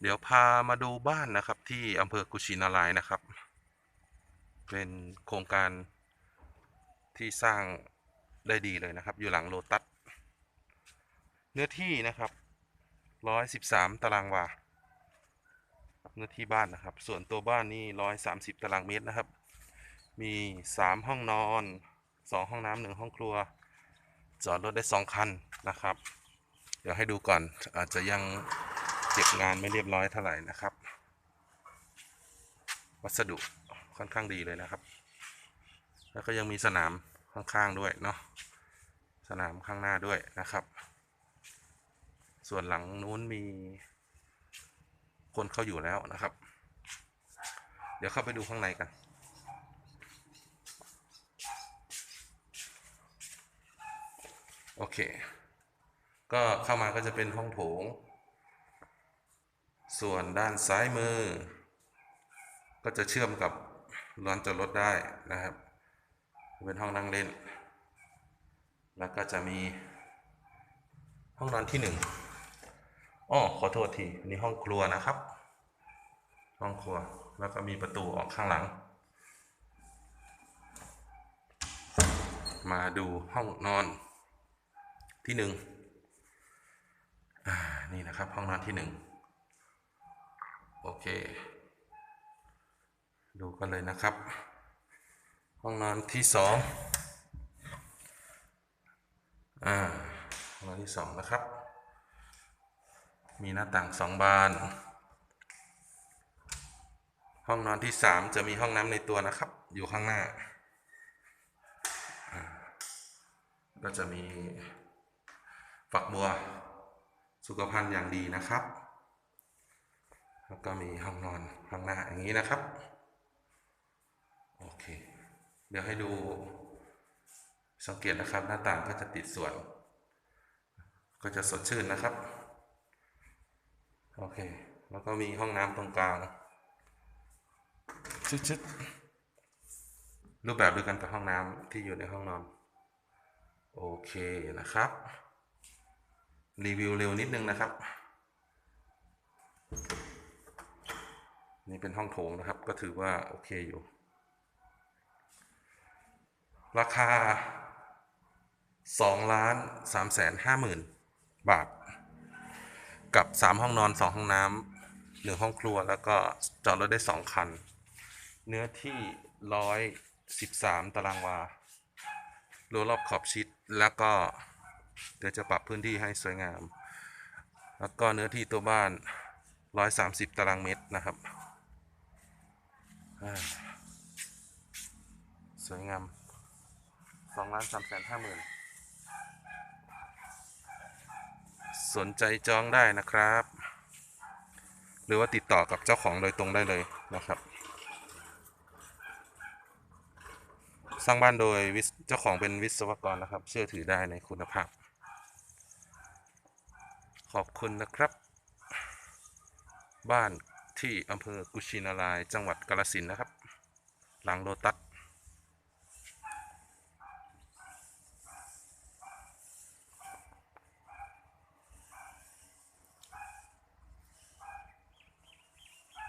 เดี๋ยวพามาดูบ้านนะครับที่อำเภอกุชินารายนะครับ เป็นโครงการที่สร้างได้ดีเลยนะครับ อยู่หลังโลตัส เนื้อที่นะครับร้อยสิบสามตารางวา เนื้อที่บ้านนะครับ ส่วนตัวบ้านนี่ร้อยสามสิบตารางเมตรนะครับ มีสามห้องนอนสองห้องน้ำหนึ่งห้องครัว จอดรถได้สองคันนะครับ เดี๋ยวให้ดูก่อนอาจจะยัง เก็บงานไม่เรียบร้อยเท่าไหร่นะครับ วัสดุค่อนข้างดีเลยนะครับ แล้วก็ยังมีสนามข้างๆด้วยเนาะสนามข้างหน้าด้วยนะครับ ส่วนหลังนู้นมี คนเข้าอยู่แล้วนะครับ เดี๋ยวเข้าไปดูข้างในกันโอเค ก็เข้ามาก็จะเป็นห้องโถง ส่วนด้านซ้ายมือ ก็จะเชื่อมกับลานจอดรถได้นะครับ เป็นห้องนั่งเล่น แล้วก็จะมีห้องนอนที่หนึ่งอ้อขอโทษทีนี่ห้องครัวนะครับ ห้องครัว แล้วก็มีประตูออกข้างหลัง มาดูห้องนอนที่หนึ่งอ่านี่นะครับห้องนอนที่หนึ่ง โอเค ดูกันเลยนะครับ ห้องนอนที่สองอ่าห้องนอนที่สองนะครับ มีหน้าต่างสองบาน ห้องนอนที่สามจะมีห้องน้ำในตัวนะครับ อยู่ข้างหน้า ก็จะมีฝักบัวสุขภัณฑ์อย่างดีนะครับ แล้วก็มีห้องนอนข้างหน้าอย่างนี้นะครับ โอเค เดี๋ยวให้ดูสังเกตนะครับ หน้าต่างก็จะติดส่วน ก็จะสดชื่นนะครับ โอเค แล้วก็มีห้องน้ำตรงกลางชึดๆรูปแบบเดียวกันกับห้องน้ำที่อยู่ในห้องนอน โอเคนะครับ รีวิวเร็วนิดนึงนะครับ นี่เป็นห้องโถงนะครับ ก็ถือว่าโอเคอยู่ ราคา2ล้าน3แสน5หมื่นบาท กับ 3 ห้องนอน 2 ห้องน้ำหนึ่งห้องครัวแล้วก็จอดรถได้ 2 คัน เนื้อที่113ตารางวารั้วรอบขอบชิด แล้วก็เดี๋ยวจะปรับพื้นที่ให้สวยงาม แล้วก็เนื้อที่ตัวบ้าน130ตารางเมตรนะครับ สวยงาม2ล้าน3แสน5หมื่นสนใจจองได้นะครับ หรือว่าติดต่อกับเจ้าของโดยตรงได้เลยนะครับ สร้างบ้านโดยเจ้าของเป็นวิศวกรนะครับ เชื่อถือได้ในคุณภาพ ขอบคุณนะครับ บ้าน ที่อำเภอกุชินาราย จังหวัดกาลสินนะครับหลังโลตัส